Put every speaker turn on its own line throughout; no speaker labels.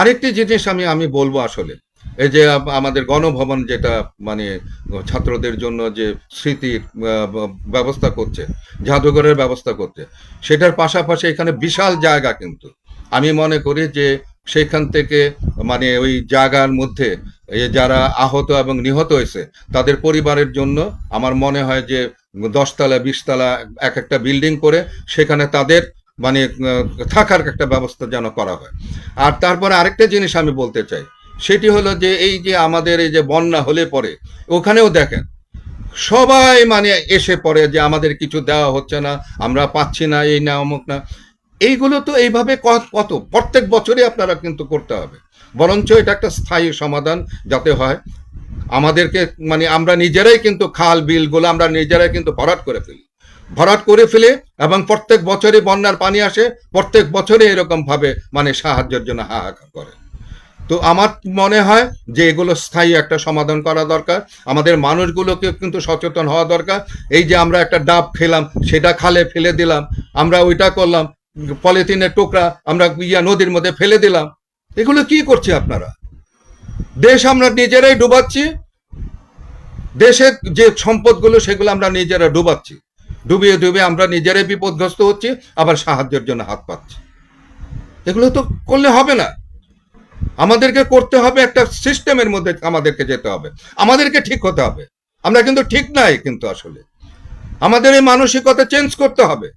আরেকটি জিনিস আমি আমি বলব আসলে। এই যে আমাদের গণভবন যেটা মানে ছাত্রদের জন্য যে স্মৃতির ব্যবস্থা করছে, জাদুঘরের ব্যবস্থা করছে, সেটার পাশাপাশি এখানে বিশাল জায়গা কিন্তু। আমি মনে করি যে সেখান থেকে মানে ওই জায়গার মধ্যে যারা আহত এবং নিহত হয়েছে, তাদের পরিবারের জন্য আমার মনে হয় যে দশতলা, বিশতলা এক একটা বিল্ডিং করে সেখানে তাদের মানে থাকার একটা ব্যবস্থা যেন করা হয়। আর তারপরে আরেকটা জিনিস আমি বলতে চাই, সেটি হলো যে, এই যে আমাদের এই যে বন্যা হলে পরে, ওখানেও দেখেন, সবাই মানে এসে পড়ে যে আমাদের কিছু দেওয়া হচ্ছে না, আমরা পাচ্ছি না, এই না, অমুক না। এইগুলো তো এইভাবে কত, প্রত্যেক বছরই আপনারা কিন্তু করতে হবে। বরঞ্চ এটা একটা স্থায়ী সমাধান যাতে হয়। আমাদেরকে মানে আমরা নিজেরাই কিন্তু খাল বিলগুলো আমরা নিজেরাই কিন্তু ভরাট করে ফেলি। ভরাট করে ফেলে এবং প্রত্যেক বছরে বন্যার পানি আসে, প্রত্যেক বছরে এরকম ভাবে মানে সাহায্যের জন্য হাহাকার করে। তো আমার মনে হয় যে এগুলো স্থায়ী একটা সমাধান করা দরকার। আমাদের মানুষগুলোকে কিন্তু সচেতন হওয়া দরকার। এই যে আমরা একটা ডাব খেলাম, সেটা খালে ফেলে দিলাম, আমরা ওইটা করলাম, পলিথিনের টুকরা আমরা ইয়া নদীর মধ্যে ফেলে দিলাম, এগুলো কি করছে আপনারা? দেশ আমরা নিজেরাই ডুবাচ্ছি, দেশের যে সম্পদগুলো সেগুলো আমরা নিজেরা ডুবাচ্ছি। ডুবিয়ে ডুবিয়ে আমরা নিজেরাই বিপদগ্রস্ত হচ্ছি, আবার সাহায্যের জন্য হাত পাচ্ছি। এগুলো তো করলে হবে না। আমাদেরকে করতে হবে একটা সিস্টেমের মধ্যে আমাদেরকে যেতে হবে। আমাদেরকে ঠিক হতে হবে। আমরা কিন্তু ঠিক নাই কিন্তু আসলে। আমাদের এই মানসিকতা চেঞ্জ করতে হবে।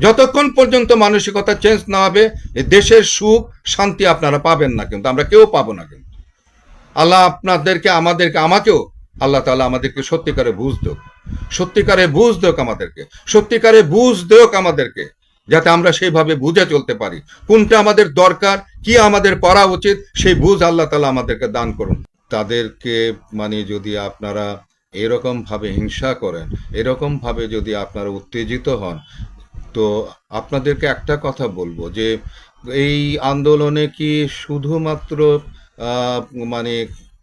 যতক্ষণ পর্যন্ত মানসিকতা চেঞ্জ না হবে দেশের সুখ, শান্তি আপনারা পাবেন না কিন্তু, আমরা কেউ পাবো না কিন্তু। আল্লাহ আপনাদেরকে, আমাদেরকে, আমাকেও আল্লাহ তালা আমাদেরকে সত্যিকারে বুঝ দেক। সত্যিকারে বুঝ দেক আমাদেরকে। সত্যিকারে বুঝ দেক আমাদেরকে, যাতে আমরা সেইভাবে বুঝে চলতে পারি। কোনটা আমাদের দরকার, কি আমাদের করা উচিত, সেই বুঝ আল্লাহ তালা আমাদেরকে দান করুন। তাদেরকে মানে যদি আপনারা এরকম ভাবে হিংসা করেন এরকম ভাবে যদি আপনারা উত্তেজিত হন, তো আপনাদেরকে একটা কথা বলব যে, এই আন্দোলনে কি শুধুমাত্র মানে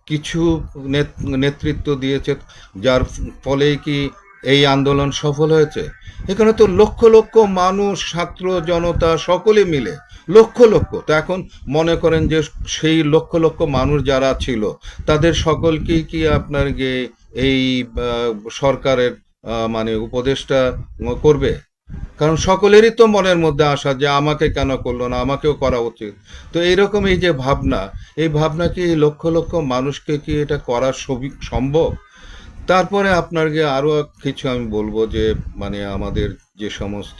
কিছু নেত- নেতৃত্ব দিয়েছে, যার ফলেই কি এই আন্দোলন সফল হয়েছে? এখানে তো লক্ষ লক্ষ মানুষ, ছাত্র জনতা সকলে মিলে, লক্ষ লক্ষ। তো এখন মনে করেন যে সেই লক্ষ লক্ষ মানুষ যারা ছিল, তাদের সকলকেই কি আপনার গিয়ে এই সরকারের মানে উপদেষ্টা করবে? কারণ সকলেরই তো মনের মধ্যে আসা যে আমাকে কেন করল না, আমাকেও করা উচিত। তো এইরকম এই যে ভাবনা, এই ভাবনা কি লক্ষ লক্ষ মানুষকে কি এটা করা সম্ভব? তারপরে আপনার গিয়ে আরও কিছু আমি বলব যে মানে আমাদের যে সমস্ত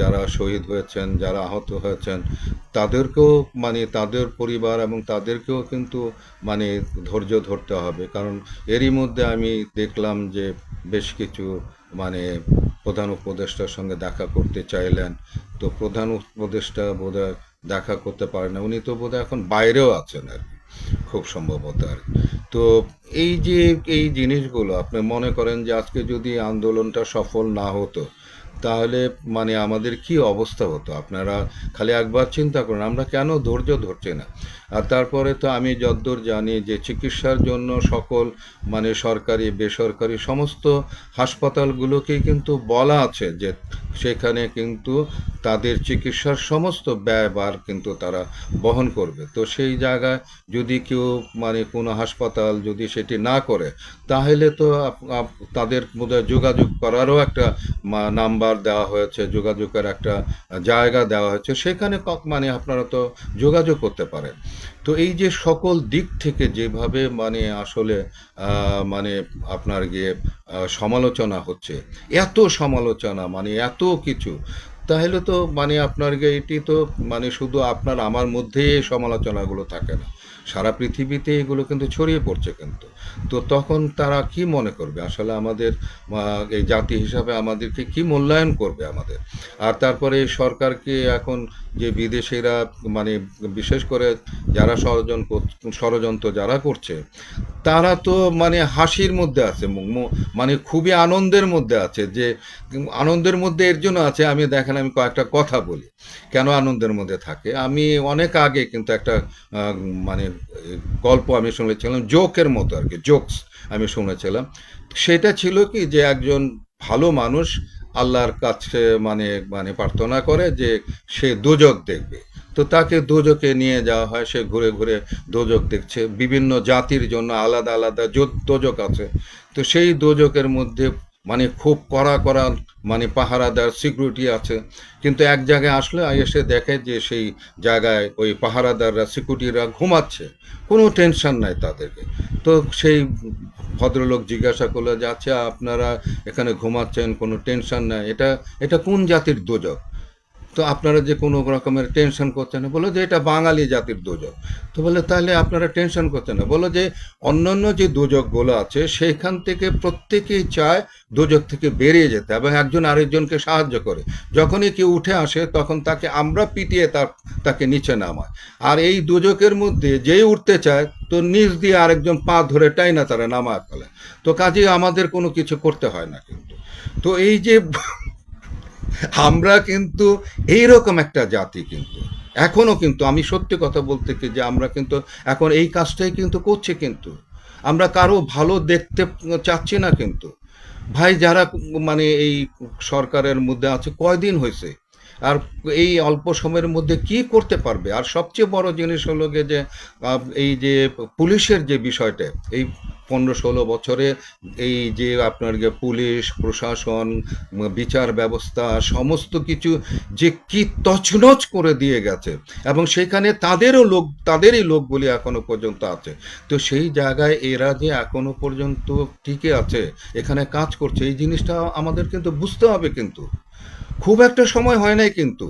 যারা শহীদ হয়েছেন, যারা আহত হয়েছেন, তাদেরকেও মানে তাদের পরিবার এবং তাদেরকেও কিন্তু মানে ধৈর্য ধরতে হবে। কারণ এরই মধ্যে আমি দেখলাম যে বেশ কিছু মানে প্রধান উপদেষ্টার সঙ্গে দেখা করতে চাইলেন তো প্রধান উপদেষ্টা বোধহয় দেখা করতে পারে না উনি তো বোধহয় এখন বাইরেও আছেন আর খুব সম্ভবত আর। তো এই যে এই জিনিসগুলো, আপনি মনে করেন যে আজকে যদি আন্দোলনটা সফল না হতো তাহলে মানে আমাদের কি অবস্থা হতো? আপনারা খালি একবার চিন্তা করুন, আমরা কেন ধৈর্য ধরছি না? আর তারপরে তো আমি যদ্দূর জানি যে চিকিৎসার জন্য সকল মানে সরকারি, বেসরকারি সমস্ত হাসপাতালগুলোকেই কিন্তু বলা আছে যে সেখানে কিন্তু তাদের চিকিৎসার সমস্ত ব্যয়ভার কিন্তু তারা বহন করবে। তো সেই জায়গায় যদি কেউ মানে কোনো হাসপাতাল যদি সেটি না করে, তাহলে তো তাদের মধ্যে যোগাযোগ করারও একটা মা- নাম্বার দেওয়া হয়েছে, যোগাযোগের একটা জায়গা দেওয়া হয়েছে, সেখানে কক মানে আপনারা তো যোগাযোগ করতে পারেন। তো এই যে সকল দিক থেকে যেভাবে মানে আসলে মানে আপনার গিয়ে সমালোচনা হচ্ছে, এত সমালোচনা মানে এত কিছু, তাহলে তো মানে আপনার এটি তো মানে শুধু আপনার, আমার মধ্যেই সমালোচনাগুলো থাকে না। সারা পৃথিবীতে এগুলো কিন্তু ছড়িয়ে পড়ছে কিন্তু। তো তখন তারা কি মনে করবে? আসলে আমাদের এই জাতি হিসাবে আমাদেরকে কি মূল্যায়ন করবে আমাদের? আর তারপরে সরকারকে এখন যে বিদেশিরা মানে বিশেষ করে যারা ষড়যন্ত্র ষড়যন্ত্র যারা করছে, তারা তো মানে হাসির মধ্যে আছে মানে খুবই আনন্দের মধ্যে আছে যে, আনন্দের মধ্যে এর জন্য আছে, আমি দেখেন, আমি কয়েকটা কথা বলি। কেন আনন্দের মধ্যে থাকে? আমি অনেক আগে কিন্তু একটা মানে গল্প আমি শুনেছিলাম, জোকের মতো আর কি, জোকস আমি শুনেছিলাম। সেটা ছিল কি যে একজন ভালো মানুষ আল্লাহর কাছে মানে মানে প্রার্থনা করে যে সে দুজক দেখবে। তো তাকে দোজকে নিয়ে যাওয়া হয়, সে ঘুরে ঘুরে দোজক দেখছে, বিভিন্ন জাতির জন্য আলাদা আলাদা দোজক আছে। তো সেই দোজকের মধ্যে মানে খুব কড়া কড়া মানে পাহারাদার, সিকিউরিটি আছে। কিন্তু এক জায়গায় আসলে এসে দেখে যে সেই জায়গায় ওই পাহারাদাররা, সিকিউরিটিরা ঘুমাচ্ছে। কোনো টেনশন নাই তাদেরকে। তো সেই ভদ্রলোক জিজ্ঞাসা করলে যে আচ্ছা আপনারা এখানে ঘুমাচ্ছেন, কোনো টেনশন নাই। এটা এটা কোন জাতির দোজক? তো আপনারা যে কোনো রকমের টেনশন করছেন না, বলো যে এটা বাঙালি জাতির দোজক তো বলে তাহলে আপনারা টেনশন করছেন না, বলো যে অন্যান্য যে দোজকগুলো আছে সেইখান থেকে প্রত্যেকেই চায় দোজক থেকে বেরিয়ে যেতে এবং একজন আরেকজনকে সাহায্য করে। যখনই কেউ উঠে আসে, তখন তাকে আমরা পিটিয়ে তার, তাকে নিচে নামায় আর এই দোজকের মধ্যে যেই উঠতে চায়, তো নিচ দিয়ে আরেকজন পা ধরে টাই না তারা নামায় ফেলে। তো কাজে আমাদের কোনো কিছু করতে হয় না কিন্তু। তো এই যে আমরা কিন্তু এইরকম একটা জাতি কিন্তু। এখনও কিন্তু আমি সত্যি কথা বলতে কি যে আমরা কিন্তু এখন এই কাজটাই কিন্তু করছি কিন্তু। আমরা কারও ভালো দেখতে চাচ্ছি না কিন্তু। ভাই, যারা মানে এই সরকারের মধ্যে আছে, কয়দিন হয়েছে? আর এই অল্প সময়ের মধ্যে কি করতে পারবে? আর সবচেয়ে বড় জিনিস হলো গিয়ে যে এই যে পুলিশের যে বিষয়টা, এই পনেরো ষোলো বছরে এই যে আপনার যে পুলিশ, প্রশাসন, বিচার ব্যবস্থা, সমস্ত কিছু যে কি তছনছ করে দিয়ে গেছে এবং সেখানে তাদেরও লোক, তাদেরই লোকগুলি এখনও পর্যন্ত আছে। তো সেই জায়গায় এরা যে এখনও পর্যন্ত টিকে আছে, এখানে কাজ করছে, এই জিনিসটা আমাদের কিন্তু বুঝতে হবে কিন্তু। খুব একটা সময় হয় নাই কিন্তু।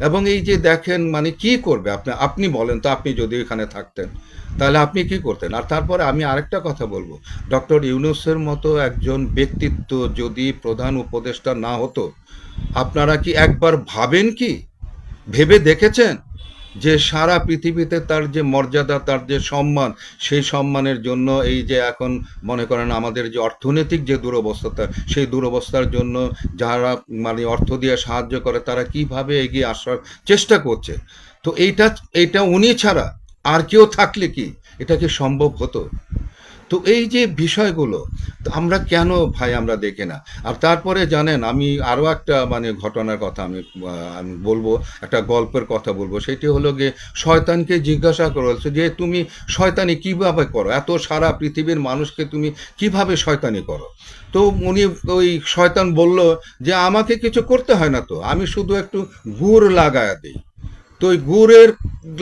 এবং এই যে দেখেন মানে কি করবে? আপনি আপনি বলেন তো, আপনি যদি এখানে থাকতেন, তাহলে আপনি কি করতেন? আর তারপরে আমি আরেকটা কথা বলব। ডক্টর ইউনুসের মতো একজন ব্যক্তিত্ব যদি প্রধান উপদেষ্টা না হতো, আপনারা কি একবার ভাবেন কি? ভেবে দেখেছেন? যে সারা পৃথিবীতে তার যে মর্যাদা, তার যে সম্মান, সেই সম্মানের জন্য এই যে এখন মনে করেন আমাদের যে অর্থনৈতিক যে দুরবস্থাটা সেই দুরবস্থার জন্য যারা মানে অর্থ দিয়ে সাহায্য করে, তারা কীভাবে এগিয়ে আসার চেষ্টা করছে? তো এইটা এইটা উনি ছাড়া আর কেউ থাকলে কি? এটা কি সম্ভব হতো? তো এই যে বিষয়গুলো আমরা কেন ভাই আমরা দেখি না? আর তারপরে জানেন, আমি আরও একটা মানে ঘটনার কথা আমি আমি বলব, একটা গল্পের কথা বলব। সেটি হলো গিয়ে শয়তানকে জিজ্ঞাসা করেছে যে, তুমি শয়তানি কীভাবে করো? এত সারা পৃথিবীর মানুষকে তুমি কীভাবে শয়তানি করো? তো উনি ওই শয়তান বলল যে, আমাকে কিছু করতে হয় না তো। আমি শুধু একটু গুড় লাগায়া দিই। তো ওই গুড়ের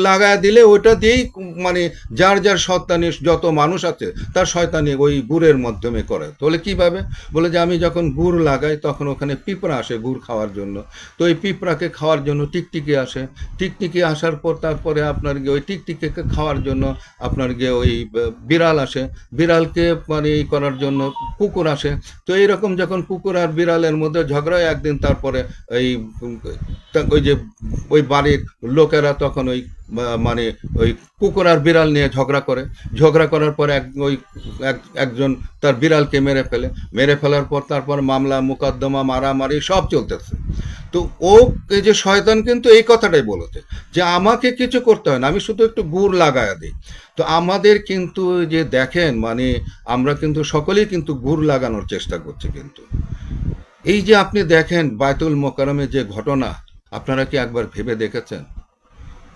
লাগায় দিলে ওইটা দিয়েই মানে যার যার শয়তানি যত মানুষ আছে, তার শয়তানি ওই গুড়ের মাধ্যমে করে। তাহলে কীভাবে? বলে যে আমি যখন গুড় লাগাই তখন ওখানে পিঁপড়া আসে গুড় খাওয়ার জন্য। তো ওই পিঁপড়াকে খাওয়ার জন্য টিকটিকি আসে। টিকটিকি আসার পর তারপরে আপনার গিয়ে ওই টিকটিকিকে খাওয়ার জন্য আপনার গিয়ে ওই বিড়াল আসে। বিড়ালকে মানে এই করার জন্য কুকুর আসে। তো এইরকম যখন কুকুর আর বিড়ালের মধ্যে ঝগড়া হয়, একদিন তারপরে এই ওই যে, ওই বাড়ির লোকেরা তখন ওই মানে ওই কুকুর আর বিড়াল নিয়ে ঝগড়া করে। ঝগড়া করার পর এক, ওই এক- একজন তার বিড়ালকে মেরে ফেলে। মেরে ফেলার পর তারপর মামলা, মোকদ্দমা, মারামারি সব চলতেছে। তো ও যে শয়তান কিন্তু এই কথাটাই বলেছে যে আমাকে কিছু করতে হয় না, আমি শুধু একটু গুড় লাগায়া দিই। তো আমাদের কিন্তু যে দেখেন মানে আমরা কিন্তু সকলেই কিন্তু গুড় লাগানোর চেষ্টা করছি কিন্তু। এই যে আপনি দেখেন বায়তুল মোকারমে যে ঘটনা, আপনারা কি একবার ভেবে দেখেছেন?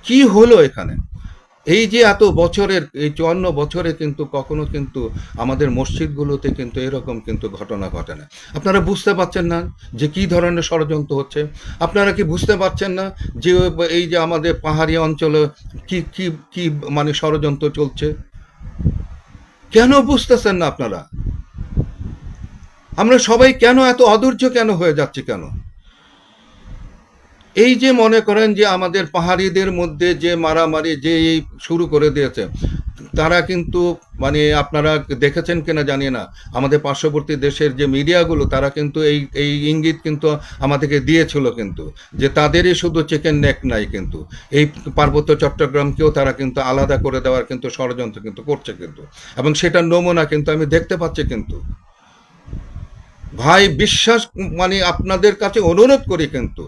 কি হলো এখানে? এই যে এত বছরের, এই চুয়ান্ন বছরে কিন্তু কখনো কিন্তু আমাদের মসজিদগুলোতে কিন্তু এরকম কিন্তু ঘটনা ঘটে না। আপনারা বুঝতে পারছেন না যে কি ধরনের ষড়যন্ত্র হচ্ছে? আপনারা কি বুঝতে পারছেন না যে এই যে আমাদের পাহাড়ি অঞ্চলে কি কি কি মানে ষড়যন্ত্র চলছে? কেন বুঝতেছেন না আপনারা? আমরা সবাই কেন এত অধৈর্য কেন হয়ে যাচ্ছে কেন? এই যে মনে করেন যে আমাদের পাহাড়িদের মধ্যে যে মারামারি যে এই শুরু করে দিয়েছে, তারা কিন্তু মানে আপনারা দেখেছেন কিনা জানি না, আমাদের পার্শ্ববর্তী দেশের যে মিডিয়াগুলো তারা কিন্তু এই এই ইঙ্গিত কিন্তু আমাদেরকে দিয়েছিল কিন্তু, যে তাদেরই শুধু চিকেন নেক নাই কিন্তু, এই পার্বত্য চট্টগ্রামকেও তারা কিন্তু আলাদা করে দেওয়ার কিন্তু ষড়যন্ত্র কিন্তু করছে কিন্তু, এবং সেটার নমুনা কিন্তু আমি দেখতে পাচ্ছি কিন্তু। ভাই, বিশ্বাস মানে আপনাদের কাছে অনুরোধ করি কিন্তু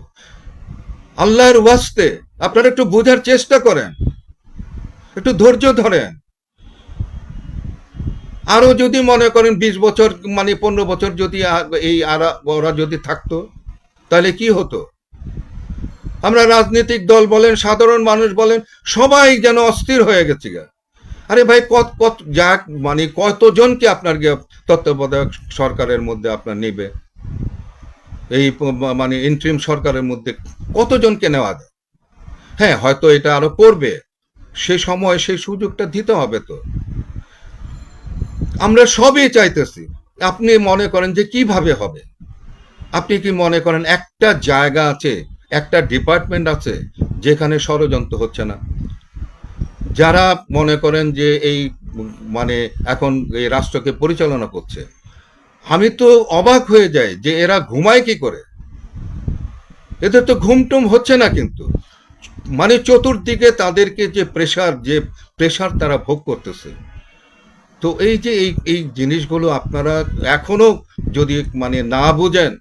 আল্লাহর ওয়াস্তে, আপনারা একটু বোঝার চেষ্টা করেন। একটু ধৈর্য ধরেন। আরও যদি মনে করেন বিশ বছর মানে পনেরো বছর যদি এই ওরা যদি থাকতো, তাহলে কি হতো? আমরা রাজনৈতিক দল বলেন, সাধারণ মানুষ বলেন, সবাই যেন অস্থির হয়ে গেছে। আরে ভাই, কত কত, যাক মানে কতজনকে আপনার তত্ত্বাবধায়ক সরকারের মধ্যে আপনার নিবে? এই মানে ইন্ট্রিম সরকারের মধ্যে কতজনকে নেওয়া যায়? হ্যাঁ হয়তো এটা আরও পড়বে। সে সময় সেই সুযোগটা দিতে হবে তো। আমরা সবই চাইতেছি। আপনি মনে করেন যে কীভাবে হবে? আপনি কি মনে করেন একটা জায়গা আছে, একটা ডিপার্টমেন্ট আছে যেখানে ষড়যন্ত্র হচ্ছে না? যারা মনে করেন যে এই মানে এখন এই রাষ্ট্রকে পরিচালনা করছে আমি তো অবাক হয়ে যাই যে এরা ঘুমায় কি করে। এদের তো ঘুমটুম হচ্ছে না কিন্তু। মানে চতুর্দিকে তাদেরকে যে প্রেশার যে প্রেশার তারা ভোগ করতেছে। তো এই যে এই এই জিনিসগুলো আপনারা এখনও যদি মানে না বুঝেন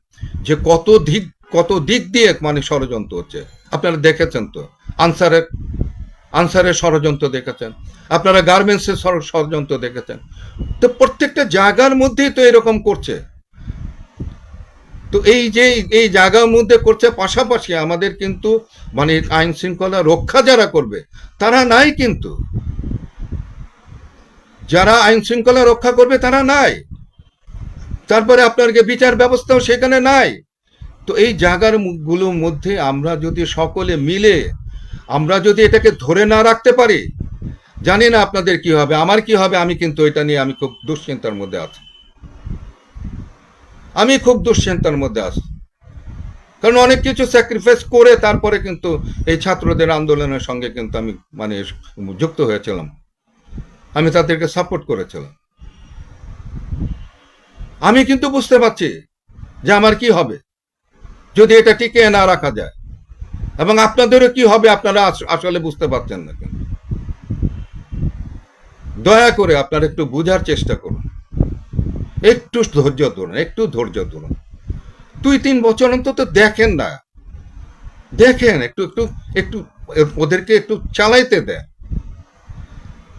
যে কত দিক কত দিক দিয়ে মানে ষড়যন্ত্র হচ্ছে। আপনারা দেখেছেন তো। আনসারের আনসারের ষড়যন্ত্র দেখেছেন। আপনারা গার্মেন্টসের ষড়- ষড়যন্ত্র দেখেছেন। তো প্রত্যেকটা জায়গার মধ্যেই তো এরকম করছে। তো এই যে, এই জায়গার মধ্যে করছে, পাশাপাশি আমাদের কিন্তু মানে আইন শৃঙ্খলা রক্ষা যারা করবে, তারা নাই কিন্তু। যারা আইন শৃঙ্খলা রক্ষা করবে, তারা নাই। তারপরে আপনার বিচার ব্যবস্থাও সেখানে নাই। তো এই জায়গারগুলোর মধ্যে আমরা যদি সকলে মিলে আমরা যদি এটাকে ধরে না রাখতে পারি, জানি না আপনাদের কি হবে, আমার কি হবে, আমি কিন্তু এটা নিয়ে আমি খুব দুশ্চিন্তার মধ্যে আছি। আমি খুব দুশ্চিন্তার মধ্যে আছি। কারণ অনেক কিছু স্যাক্রিফাইস করে তারপরে কিন্তু এই ছাত্রদের আন্দোলনের সঙ্গে কিন্তু আমি মানে যুক্ত হয়েছিলাম। আমি তাদেরকে সাপোর্ট করেছিলাম। আমি কিন্তু বুঝতে পারছি যে আমার কি হবে। যদি এটা টিকে না রাখা যায় এবং আপনাদেরও কি হবে আপনারা আস- আসলে বুঝতে পারছেন না কিন্তু। দয়া করে আপনারা একটু বোঝার চেষ্টা করুন। একটু ধৈর্য ধরুন, একটু ধৈর্য ধরুন। দুই, তিন বছর অন্তত দেখেন না। দেখেন, একটু একটু একটু ওদেরকে একটু চালাইতে দেন।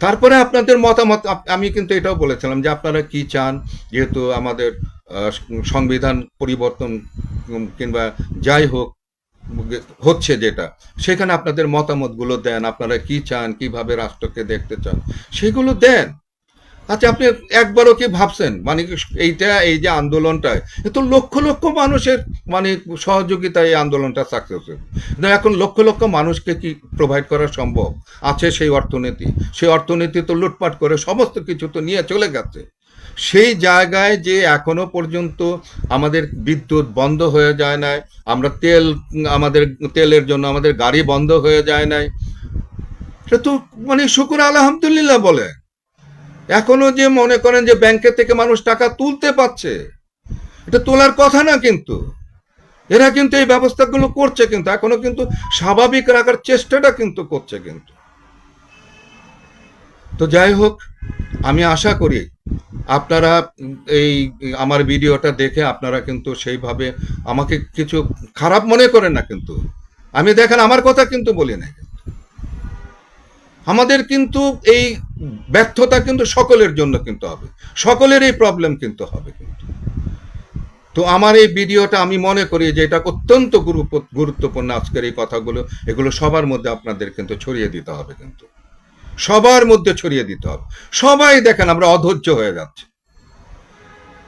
তারপরে আপনাদের মতামত আমি কিন্তু এটাও বলেছিলাম যে আপনারা কি চান, যেহেতু আমাদের সংবিধান পরিবর্তন কিংবা যাই হোক হচ্ছে যেটা। সেখানে আপনাদের মতামতগুলো দেন, আপনারা কি চান, কীভাবে রাষ্ট্রকে দেখতে চান, সেগুলো দেন। আচ্ছা আপনি একবারও কি ভাবছেন? মানে এইটা, এই যে আন্দোলনটা তো লক্ষ লক্ষ মানুষের মানে সহযোগিতায় এই আন্দোলনটা সাকসেস এখন লক্ষ লক্ষ মানুষকে কি প্রোভাইড করা সম্ভব? আছে সেই অর্থনীতি। সেই অর্থনীতি তো লুটপাট করে সমস্ত কিছু তো নিয়ে চলে গেছে। সেই জায়গায় যে এখনও পর্যন্ত আমাদের বিদ্যুৎ বন্ধ হয়ে যায় নাই, আমরা তেল, আমাদের তেলের জন্য আমাদের গাড়ি বন্ধ হয়ে যায় নাই, সে তো মানে শুকুর আলহামদুলিল্লাহ বলে। এখনও যে মনে করেন যে ব্যাংকের থেকে মানুষ টাকা তুলতে পারছে, এটা তোলার কথা না কিন্তু। এরা কিন্তু এই ব্যবস্থাগুলো করছে কিন্তু, এখনও কিন্তু স্বাভাবিক রাখার চেষ্টাটা কিন্তু করছে কিন্তু। তো যাই হোক, আমি আশা করি আপনারা এই, আমার ভিডিওটা দেখে আপনারা কিন্তু সেইভাবে আমাকে কিছু খারাপ মনে করেন না কিন্তু। আমি দেখেন, আমার কথা কিন্তু বলি না আমাদের কিন্তু এই ব্যর্থতা কিন্তু সকলের জন্য কিন্তু হবে। সকলের এই প্রবলেম কিন্তু হবে কিন্তু। তো আমার এই ভিডিওটা আমি মনে করি যে এটা অত্যন্ত গুরুত্বপূর্ণ আজকের এই কথাগুলো। এগুলো সবার মধ্যে আপনাদের কিন্তু ছড়িয়ে দিতে হবে কিন্তু। সবার মধ্যে ছড়িয়ে দিতে হবে। সবাই দেখেন আমরা অধৈর্য হয়ে যাচ্ছে।